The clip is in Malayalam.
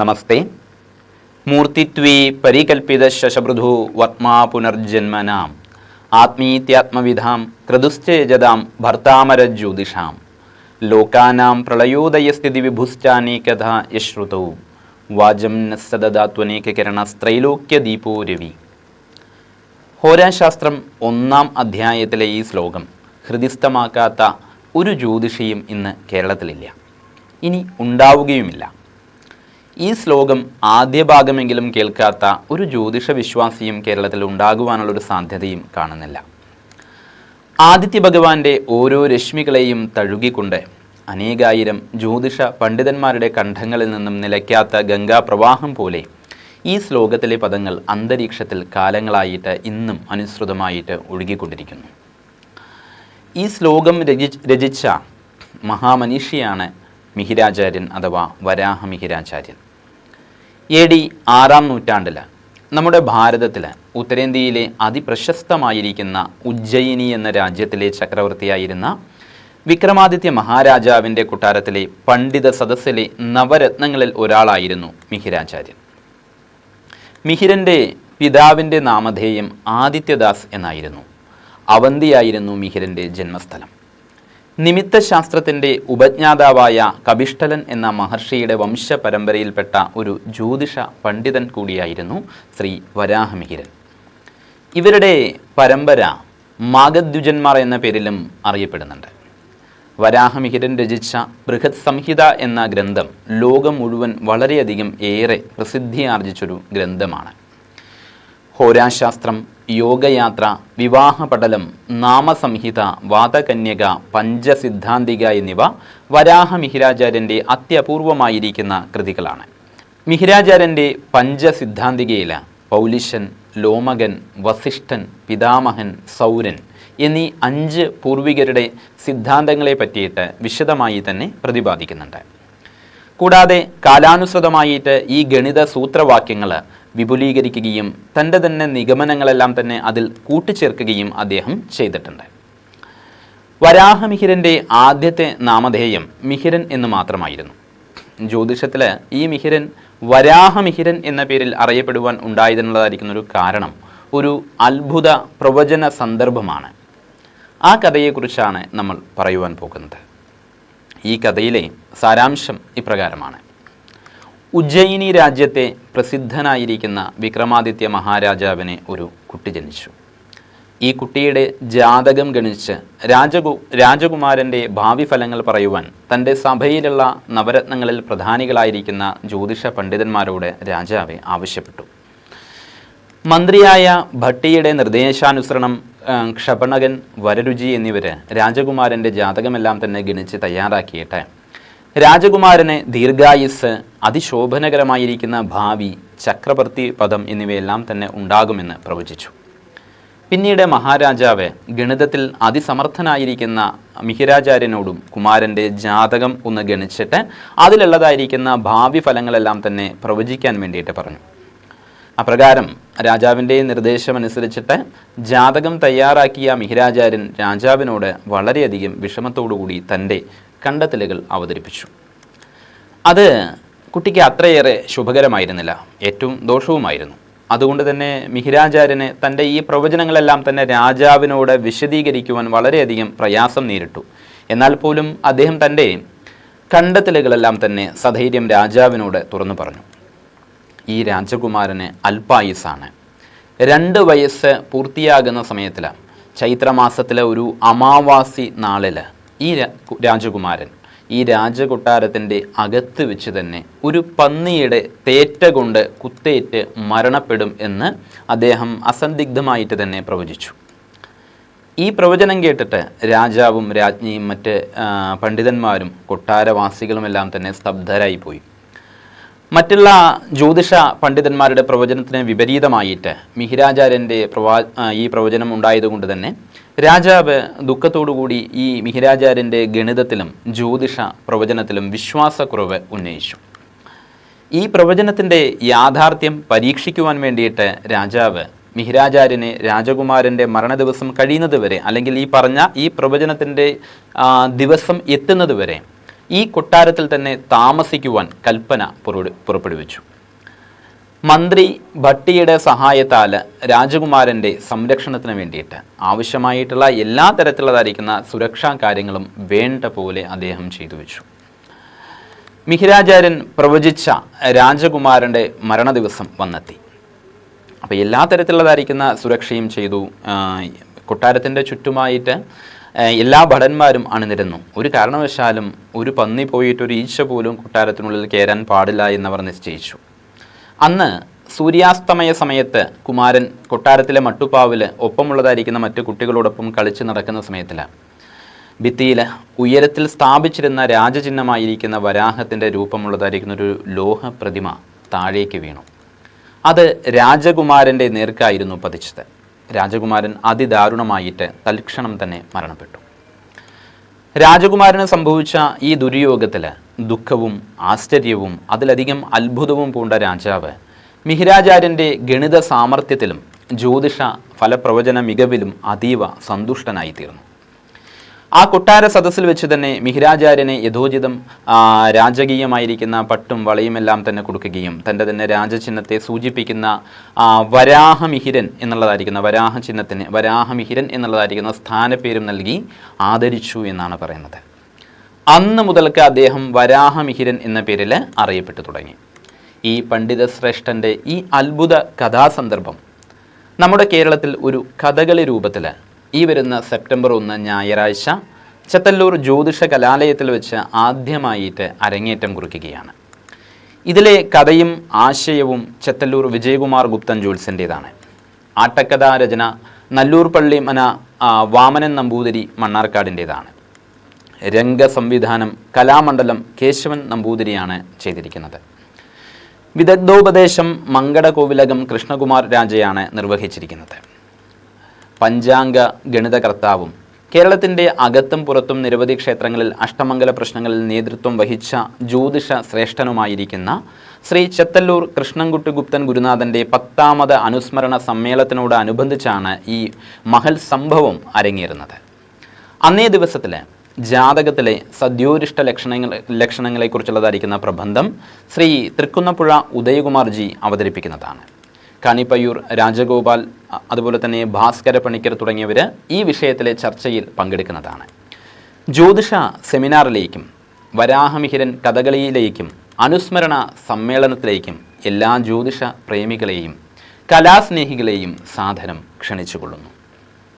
നമസ്തേ. മൂർത്തിത്വേ പരികൽപ്പിത ശശഭൃധു വത്മാ പുനർജന്മനാം. ആത്മീത്യാത്മവിധാം ക്രതുശ്ചേജതാം ഭർത്താമരജ്യോതിഷാം ലോകാനാം പ്രളയോദയസ്ഥിതി വിഭുശ്ചാനേകഥ യശ്രുതൗ. വാചം നസ്സദാത്വനേകകിരണസ്ത്രൈലോക്യദീപോ രവി. ഹോരാശാസ്ത്രം ഒന്നാം അധ്യായത്തിലെ ഈ ശ്ലോകം ഹൃദിസ്ഥമാക്കാത്ത ഒരു ജ്യോതിഷിയും ഇന്ന് കേരളത്തിലില്ല. ഇനി ഉണ്ടാവുകയുമില്ല. ഈ ശ്ലോകം ആദ്യ ഭാഗമെങ്കിലും കേൾക്കാത്ത ഒരു ജ്യോതിഷ വിശ്വാസിയും കേരളത്തിൽ ഉണ്ടാകുവാനുള്ളൊരു സാധ്യതയും കാണുന്നില്ല. ആദിത്യ ഭഗവാന്റെ ഓരോ രശ്മികളെയും തഴുകിക്കൊണ്ട് അനേകായിരം ജ്യോതിഷ പണ്ഡിതന്മാരുടെ കണ്ഠങ്ങളിൽ നിന്നും നിലയ്ക്കാത്ത ഗംഗാപ്രവാഹം പോലെ ഈ ശ്ലോകത്തിലെ പദങ്ങൾ അന്തരീക്ഷത്തിൽ കാലങ്ങളായിട്ട് ഇന്നും അനുസൃതമായിട്ട് ഒഴുകിക്കൊണ്ടിരിക്കുന്നു. ഈ ശ്ലോകം രചി രചിച്ച മഹാമനീഷിയാണ് മിഹിരാചാര്യൻ അഥവാ വരാഹ മിഹിരാചാര്യൻ എ ഡി ആറാം നൂറ്റാണ്ടിൽ നമ്മുടെ ഭാരതത്തിൽ ഉത്തരേന്ത്യയിലെ അതിപ്രശസ്തമായിരിക്കുന്ന ഉജ്ജയിനി എന്ന രാജ്യത്തിലെ ചക്രവർത്തിയായിരുന്ന വിക്രമാദിത്യ മഹാരാജാവിന്റെ കൊട്ടാരത്തിലെ പണ്ഡിത സദസ്സിലെ നവരത്നങ്ങളിൽ ഒരാളായിരുന്നു മിഹിരാചാര്യൻ. മിഹിരന്റെ പിതാവിന്റെ നാമധേയം ആദിത്യദാസ് എന്നായിരുന്നു. അവന്തിയായിരുന്നു മിഹിരന്റെ ജന്മസ്ഥലം. നിമിത്തശാസ്ത്രത്തിന്റെ ഉപജ്ഞാതാവായ കപിഷ്ടലൻ എന്ന മഹർഷിയുടെ വംശപരമ്പരയിൽപ്പെട്ട ഒരു ജ്യോതിഷ പണ്ഡിതൻ കൂടിയായിരുന്നു ശ്രീ വരാഹമിഹിരൻ. ഇവരുടെ പരമ്പര മാഗദ്വിജന്മാർ എന്ന പേരിലും അറിയപ്പെടുന്നുണ്ട്. വരാഹമിഹിരൻ രചിച്ച ബൃഹത് സംഹിത എന്ന ഗ്രന്ഥം ലോകം മുഴുവൻ വളരെയധികം ഏറെ പ്രസിദ്ധിയാർജിച്ചൊരു ഗ്രന്ഥമാണ്. ഹോരാശാസ്ത്രം യോഗയാത്ര വിവാഹപടലം നാമസംഹിത വാദകന്യക പഞ്ചസിദ്ധാന്തിക എന്നിവ വരാഹ മിഹിരാചാര്യന്റെ അത്യപൂർവമായിരിക്കുന്ന കൃതികളാണ്. മിഹിരാചാര്യന്റെ പഞ്ചസിദ്ധാന്തികയിൽ പൗലിഷൻ ലോമകൻ വസിഷ്ഠൻ പിതാമഹൻ സൗരൻ എന്നീ അഞ്ച് പൂർവികരുടെ സിദ്ധാന്തങ്ങളെ പറ്റിയിട്ട് വിശദമായി തന്നെ പ്രതിപാദിക്കുന്നുണ്ട്. കൂടാതെ കാലാനുസൃതമായിട്ട് ഈ ഗണിത സൂത്രവാക്യങ്ങൾ വിപുലീകരിക്കുകയും തന്റെ തന്നെ നിഗമനങ്ങളെല്ലാം തന്നെ അതിൽ കൂട്ടിച്ചേർക്കുകയും അദ്ദേഹം ചെയ്തിട്ടുണ്ട്. വരാഹമിഹിരന്റെ ആദ്യത്തെ നാമധേയം മിഹിരൻ എന്ന് മാത്രമായിരുന്നു. ജ്യോതിഷത്തിൽ ഈ മിഹിരൻ വരാഹമിഹിരൻ എന്ന പേരിൽ അറിയപ്പെടുവാൻ ഉണ്ടായതിനുള്ളതായിരിക്കുന്ന ഒരു കാരണം ഒരു അത്ഭുത പ്രവചന സന്ദർഭമാണ്. ആ കഥയെക്കുറിച്ചാണ് നമ്മൾ പറയുവാൻ പോകുന്നത്. ഈ കഥയിലെ സാരാംശം ഇപ്രകാരമാണ്. ഉജ്ജയിനി രാജ്യത്തെ പ്രസിദ്ധനായിരിക്കുന്ന വിക്രമാദിത്യ മഹാരാജാവിന് ഒരു കുട്ടി ജനിച്ചു. ഈ കുട്ടിയുടെ ജാതകം ഗണിച്ച് രാജകു രാജകുമാരന്റെ ഭാവി ഫലങ്ങൾ പറയുവാൻ തന്റെ സഭയിലുള്ള നവരത്നങ്ങളിൽ പ്രധാനികളായിരിക്കുന്ന ജ്യോതിഷ പണ്ഡിതന്മാരോട് രാജാവ് ആവശ്യപ്പെട്ടു. മന്ത്രിയായ ഭട്ടിയുടെ നിർദ്ദേശാനുസരണം ക്ഷപണകൻ വരരുചി എന്നിവർ രാജകുമാരന്റെ ജാതകമെല്ലാം തന്നെ ഗണിച്ച് തയ്യാറാക്കിയിട്ട് രാജകുമാരന് ദീർഘായുസ് അതിശോഭനകരമായിരിക്കുന്ന ഭാവി ചക്രവർത്തി പദം എന്നിവയെല്ലാം തന്നെ ഉണ്ടാകുമെന്ന് പ്രവചിച്ചു. പിന്നീട് മഹാരാജാവ് ഗണിതത്തിൽ അതിസമർത്ഥനായിരിക്കുന്ന മിഹിരാചാര്യനോടും കുമാരന്റെ ജാതകം ഒന്ന് ഗണിച്ചിട്ട് അതിലുള്ളതായിരിക്കുന്ന ഭാവി ഫലങ്ങളെല്ലാം തന്നെ പ്രവചിക്കാൻ വേണ്ടിയിട്ട് പറഞ്ഞു. അപ്രകാരം രാജാവിന്റെ നിർദ്ദേശമനുസരിച്ചിട്ട് ജാതകം തയ്യാറാക്കിയ മിഹിരാചാര്യൻ രാജാവിനോട് വളരെയധികം വിഷമത്തോടുകൂടി തന്റെ കണ്ടെത്തലുകൾ അവതരിപ്പിച്ചു. അത് കുട്ടിക്ക് അത്രയേറെ ശുഭകരമായിരുന്നില്ല. ഏറ്റവും ദോഷവുമായിരുന്നു. അതുകൊണ്ട് തന്നെ മിഹിരാചാര്യന് തന്റെ ഈ പ്രവചനങ്ങളെല്ലാം തന്നെ രാജാവിനോട് വിശദീകരിക്കുവാൻ വളരെയധികം പ്രയാസം നേരിട്ടു. എന്നാൽ പോലും അദ്ദേഹം തന്റെ കണ്ടെത്തലുകളെല്ലാം തന്നെ സധൈര്യം രാജാവിനോട് തുറന്നു പറഞ്ഞു. ഈ രാജകുമാരന് അൽപായുസാണ്. രണ്ട് വയസ്സ് പൂർത്തിയാകുന്ന സമയത്തിൽ ചൈത്രമാസത്തിലെ ഒരു അമാവാസി നാളിൽ ഈ രാജകുമാരൻ ഈ രാജകൊട്ടാരത്തിന്റെ അകത്ത് വെച്ച് തന്നെ ഒരു പന്നിയുടെ തേറ്റ കൊണ്ട് കുത്തേറ്റ് മരണപ്പെടും എന്ന് അദ്ദേഹം അസന്ദിഗ്ധമായിട്ട് തന്നെ പ്രവചിച്ചു. ഈ പ്രവചനം കേട്ടിട്ട് രാജാവും രാജ്ഞിയും മറ്റ് പണ്ഡിതന്മാരും കൊട്ടാരവാസികളുമെല്ലാം തന്നെ സ്തബ്ധരായി പോയി മറ്റുള്ള ജ്യോതിഷ പണ്ഡിതന്മാരുടെ പ്രവചനത്തിന് വിപരീതമായിട്ട് മിഹിരാചാര്യന്റെ പ്രവാ ഈ പ്രവചനം ഉണ്ടായതുകൊണ്ട് തന്നെ രാജാവ് ദുഃഖത്തോടുകൂടി ഈ മിഹിരാചാര്യന്റെ ഗണിതത്തിലും ജ്യോതിഷ പ്രവചനത്തിലും വിശ്വാസക്കുറവ് ഉന്നയിച്ചു. ഈ പ്രവചനത്തിന്റെ യാഥാർത്ഥ്യം പരീക്ഷിക്കുവാൻ വേണ്ടിയിട്ട് രാജാവ് മിഹിരാചാര്യനെ രാജകുമാരന്റെ മരണദിവസം കഴിയുന്നത് വരെ അല്ലെങ്കിൽ ഈ പറഞ്ഞ ഈ പ്രവചനത്തിന്റെ ദിവസം എത്തുന്നത് വരെ ഈ കൊട്ടാരത്തിൽ തന്നെ താമസിക്കുവാൻ കൽപ്പന പുറപ്പെടു- പുറപ്പെടുവിച്ചു. മന്ത്രി ഭട്ടിയുടെ സഹായത്താൽ രാജകുമാരന്റെ സംരക്ഷണത്തിന് വേണ്ടിയിട്ട് ആവശ്യമായിട്ടുള്ള എല്ലാ തരത്തിലുള്ളതായിരിക്കുന്ന സുരക്ഷാ കാര്യങ്ങളും വേണ്ട പോലെ അദ്ദേഹം ചെയ്തു വെച്ചു. മിഹിരാചാര്യൻ പ്രവചിച്ച രാജകുമാരന്റെ മരണദിവസം വന്നെത്തി. അപ്പോൾ എല്ലാ തരത്തിലുള്ളതായിരിക്കുന്ന സുരക്ഷയും ചെയ്തു. കൊട്ടാരത്തിന്റെ ചുറ്റുമായിട്ട് എല്ലാ ഭടന്മാരും അണിനിരുന്നു. ഒരു കാരണവശാലും ഒരു പന്നി പോയിട്ട് ഒരു ഈച്ച പോലും കൊട്ടാരത്തിനുള്ളിൽ കയറാൻ പാടില്ല എന്നവർ നിശ്ചയിച്ചു. അന്ന് സൂര്യാസ്തമയ സമയത്ത് കുമാരൻ കൊട്ടാരത്തിലെ മട്ടുപ്പാവിൽ ഒപ്പമുള്ളതായിരിക്കുന്ന മറ്റു കുട്ടികളോടൊപ്പം കളിച്ച് നടക്കുന്ന സമയത്തിൽ ഭിത്തിയിൽ ഉയരത്തിൽ സ്ഥാപിച്ചിരുന്ന രാജചിഹ്നമായിരിക്കുന്ന വരാഹത്തിന്റെ രൂപമുള്ളതായിരിക്കുന്ന ഒരു ലോഹ പ്രതിമ താഴേക്ക് വീണു. അത് രാജകുമാരന്റെ നേർക്കായിരുന്നു പതിച്ചത്. രാജകുമാരൻ അതിദാരുണമായിട്ട് തൽക്ഷണം തന്നെ മരണപ്പെട്ടു. രാജകുമാരന് സംഭവിച്ച ഈ ദുര്യോഗത്തിൽ ദുഃഖവും ആശ്ചര്യവും അതിലധികം അത്ഭുതവും പൂണ്ട രാജാവ് മിഹിരാചാര്യന്റെ ഗണിത സാമർഥ്യത്തിലും ജ്യോതിഷ ഫലപ്രവചന മികവിലും അതീവ സന്തുഷ്ടനായിത്തീർന്നു. ആ കൊട്ടാര സദസ്സിൽ വെച്ച് തന്നെ മിഹിരാചാര്യനെ യഥോചിതം രാജകീയമായിരിക്കുന്ന പട്ടും വളയുമെല്ലാം തന്നെ കൊടുക്കുകയും തന്റെ തന്നെ രാജചിഹ്നത്തെ സൂചിപ്പിക്കുന്ന വരാഹമിഹിരൻ എന്നുള്ളതായിരിക്കുന്ന വരാഹ ചിഹ്നത്തിന് വരാഹമിഹിരൻ എന്നുള്ളതായിരിക്കുന്ന സ്ഥാനപ്പേരും നൽകി ആദരിച്ചു എന്നാണ് പറയുന്നത്. അന്ന് മുതൽക്ക് അദ്ദേഹം വരാഹമിഹിരൻ എന്ന പേരിൽ അറിയപ്പെട്ടു തുടങ്ങി. ഈ പണ്ഡിത ശ്രേഷ്ഠന്റെ ഈ അത്ഭുത കഥാസന്ദർഭം നമ്മുടെ കേരളത്തിൽ ഒരു കഥകളി രൂപത്തിൽ ഈ വരുന്ന സെപ്റ്റംബർ ഒന്ന് ഞായറാഴ്ച ചത്തല്ലൂർ ജ്യോതിഷ കലാലയത്തിൽ വെച്ച് ആദ്യമായിട്ട് അരങ്ങേറ്റം കുറിക്കുകയാണ്. ഇതിലെ കഥയും ആശയവും ചെത്തല്ലൂർ വിജയകുമാർ ഗുപ്തൻ ജോൽസിന്റേതാണ് ആട്ടക്കഥാ രചന നല്ലൂർ പള്ളി മന വാമനൻ നമ്പൂതിരി മണ്ണാർക്കാടിന്റേതാണ്. രംഗസംവിധാനം കലാമണ്ഡലം കേശവൻ നമ്പൂതിരിയാണ് ചെയ്തിരിക്കുന്നത്. വിദഗ്ധോപദേശം മങ്കടകോവിലകം കൃഷ്ണകുമാർ രാജയാണ് നിർവഹിച്ചിരിക്കുന്നത്. പഞ്ചാംഗ ഗണിതകർത്താവും. കേരളത്തിന്റെ അകത്തും പുറത്തും നിരവധി ക്ഷേത്രങ്ങളിൽ അഷ്ടമംഗല പ്രശ്നങ്ങളിൽ നേതൃത്വം വഹിച്ച ജ്യോതിഷ ശ്രേഷ്ഠനുമായിരിക്കുന്ന ശ്രീ ചെത്തല്ലൂർ കൃഷ്ണൻകുട്ടി ഗുപ്തൻ ഗുരുനാഥന്റെ പത്താമത് അനുസ്മരണ സമ്മേളനത്തിനോട് അനുബന്ധിച്ചാണ് ഈ മഹൽ സംഭവം അരങ്ങേറുന്നത്. അന്നേ ദിവസത്തിൽ ജാതകത്തിലെ സദ്യോരിഷ്ട ലക്ഷണങ്ങൾ ലക്ഷണങ്ങളെക്കുറിച്ചുള്ളതായിരിക്കുന്ന പ്രബന്ധം ശ്രീ തൃക്കുന്നപ്പുഴ ഉദയകുമാർജി അവതരിപ്പിക്കുന്നതാണ്. കണിപ്പയ്യൂർ രാജഗോപാൽ അതുപോലെ തന്നെ ഭാസ്കര പണിക്കർ തുടങ്ങിയവർ ഈ വിഷയത്തിലെ ചർച്ചയിൽ പങ്കെടുക്കുന്നതാണ്. ജ്യോതിഷ സെമിനാറിലേക്കും വരാഹമിഹിരൻ കഥകളിയിലേക്കും അനുസ്മരണ സമ്മേളനത്തിലേക്കും എല്ലാ ജ്യോതിഷ പ്രേമികളെയും കലാസ്നേഹികളെയും സാധനം ക്ഷണിച്ചുകൊള്ളുന്നു.